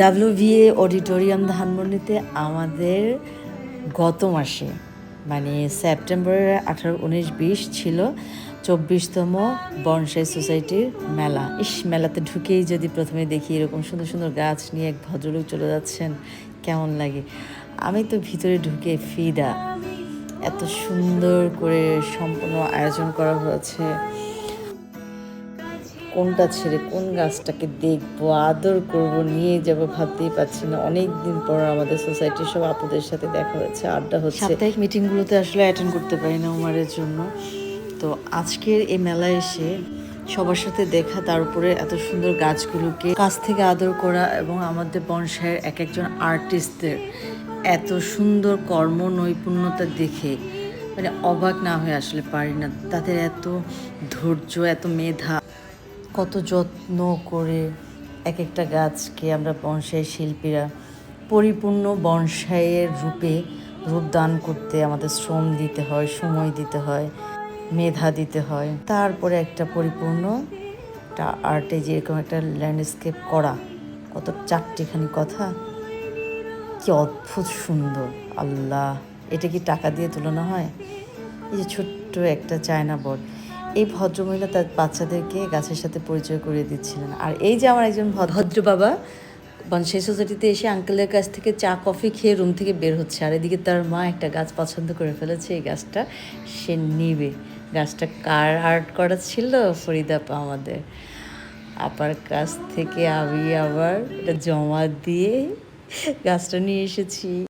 ডাব্লিউভিএ auditorium ধানমন্ডিতে আমাদের গত মাসে মানে সেপ্টেম্বরের আঠারো, উনিশ, বিশ ছিল চব্বিশতম বনসাই সোসাইটির মেলা। ইস, মেলাতে ঢুকেই যদি প্রথমে দেখি এরকম সুন্দর সুন্দর গাছ নিয়ে এক ভদ্রলোক চলে যাচ্ছেন, কেমন লাগে? আমি তো ভিতরে ঢুকে ফিদা। এত সুন্দর করে সম্পূর্ণ আয়োজন করা হয়েছে। কোনটা ছেড়ে কোন গাছটাকে দেখব, আদর করব, নিয়ে যাব ভাবতেই পারছি না। অনেক দিন পর আমাদের সোসাইটির সব আপুদের সাথে দেখা হচ্ছে আড্ডা হচ্ছে। সাপ্তাহিক মিটিংগুলোতে আসলে অ্যাটেন্ড করতে পারি না উমারের জন্য। তো আজকের এই মেলায় এসে সবার সাথে দেখা, তার উপরে এত সুন্দর গাছগুলোকে কাছ থেকে আদর করা এবং আমাদের বনসাইয়ের এক একজন আর্টিস্টদের এত সুন্দর কর্ম নৈপুণ্যতা দেখে মানে অবাক না হয়ে আসলে পারি না। তাদের এত ধৈর্য, এত মেধা। কত যত্ন করে এক একটা গাছকে আমরা বনসাই শিল্পীরা পরিপূর্ণ বনসাইয়ের রূপে রূপদান করতে আমাদের শ্রম দিতে হয়, সময় দিতে হয়, মেধা দিতে হয়। তারপরে একটা পরিপূর্ণ একটা আর্টে যেরকম একটা ল্যান্ডস্কেপ করা, কত চারটিখানি কথা। কি অদ্ভুত সুন্দর, আল্লাহ। এটা কি টাকা দিয়ে তুলনা হয়? এই যে ছোট্ট একটা চায়না বোর্ড এই ভদ্রমহিলা তার বাচ্চাদেরকে গাছের সাথে পরিচয় করিয়ে দিচ্ছিলেন। আর এই যে আমার একজন ভদ্র বাবা মানে সেই সোসাইটিতে এসে আঙ্কেলের কাছ থেকে চা, কফি খেয়ে রুম থেকে বের হচ্ছে। আর এদিকে তার মা একটা গাছ পছন্দ করে ফেলেছে। এই গাছটা সে নিবে। গাছটা কার আর্ট করা ছিল? ফরিদাপা আমাদের। আপার কাছ থেকে আমি আবার এটা জমা দিয়ে গাছটা নিয়ে এসেছি।